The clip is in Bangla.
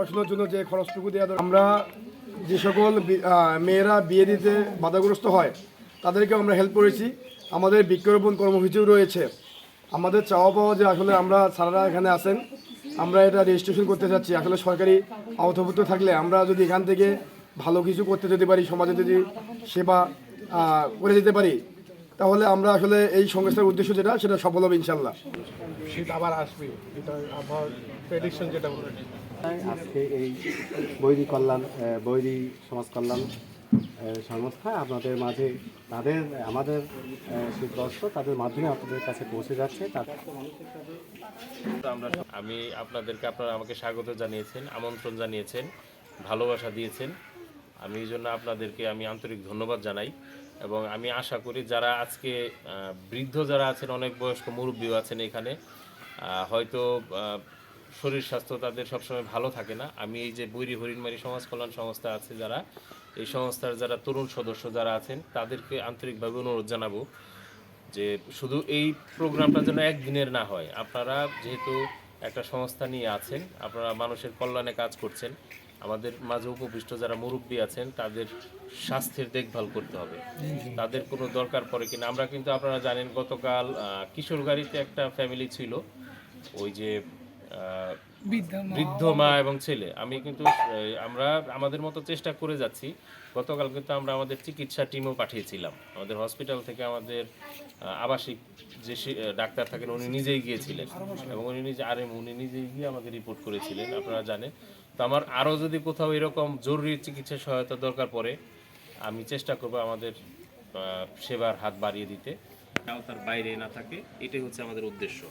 পড়াশোনার জন্য যে খরচটুকু দেওয়া আমরা যে সকল মেয়েরা বিয়ে দিতে বাধাগ্রস্ত হয় তাদেরকে আমরা হেল্প করেছি। আমাদের বৃক্ষরোপণ কর্মসূচিও রয়েছে। আমাদের চাওয়া পাওয়া যে আসলে আমরা সারারা এখানে আসেন আমরা এটা রেজিস্ট্রেশন করতে চাচ্ছি। আসলে সরকারি আওতাভুক্ত থাকলে আমরা যদি এখান থেকে ভালো কিছু করতে যেতে পারি, সমাজে যদি সেবা করে যেতে পারি তাহলে আমরা আসলে এই সংস্থার উদ্দেশ্য যেটা সেটা সফল হবে ইনশাল্লাহ শীত আবার আসবে এটা আবহাওয়ার প্রেডিকশন যেটা বলে আজকে এই বৈরী কল্যাণ বৈরী সমাজ কল্যাণ সংস্থা আপনাদের মাঝে তাদের আমাদের শীতবস্ত্র তাদের মাধ্যমে আপনাদের কাছে পৌঁছে যাচ্ছে আমরা আমি আপনাদেরকে আপনারা আমাকে স্বাগত জানিয়েছেন আমন্ত্রণ জানিয়েছেন ভালোবাসা দিয়েছেন। আমি এই জন্য আপনাদেরকে আমি আন্তরিক ধন্যবাদ জানাই এবং আমি আশা করি যারা আজকে বৃদ্ধ যারা আছেন, অনেক বয়স্ক মুরব্বীও আছেন এখানে হয়তো শরীর স্বাস্থ্য তাদের সবসময় ভালো থাকে না। আমি এই যে বৈরী হরিণমারি সমাজ কল্যাণ সংস্থা আছে যারা, এই সংস্থার যারা তরুণ সদস্য যারা আছেন, তাদেরকে আন্তরিকভাবে অনুরোধ জানাব যে শুধু এই প্রোগ্রামটা যেন একদিনের না হয়। আপনারা যেহেতু একটা সংস্থা নিয়ে আছেন, আপনারা মানুষের কল্যাণে কাজ করছেন আমাদের মাঝে উপবিষ্ট যারা মুরব্বী আছেন তাদের স্বাস্থ্যের দেখভাল করতে হবে। তাদের কোনো দরকার পড়ে কিনা। আমরা কিন্তু আপনারা জানেন গতকাল কিশোর গাড়িতে একটা ফ্যামিলি ছিল। ওই যে বৃদ্ধ মা। এবং ছেলে। আমি কিন্তু আমরা আমাদের মতো চেষ্টা করে যাচ্ছি। গতকাল কিন্তু আমরা আমাদের চিকিৎসা টিমও পাঠিয়েছিলাম। আমাদের হসপিটাল থেকে আমাদের আবাসিক যে সে- ডাক্তার থাকেন উনি নিজেই গিয়েছিলেন। এবং উনি নিজে আর উনি নিজেই গিয়ে আমাদের রিপোর্ট করেছিলেন আপনারা জানেন। তো আমার আরও যদি কোথাও এরকম জরুরি চিকিৎসা সহায়তা দরকার পড়ে আমি চেষ্টা করব আমাদের সেবার হাত বাড়িয়ে দিতে। তাও তার বাইরে না থাকে এটাই হচ্ছে আমাদের উদ্দেশ্য।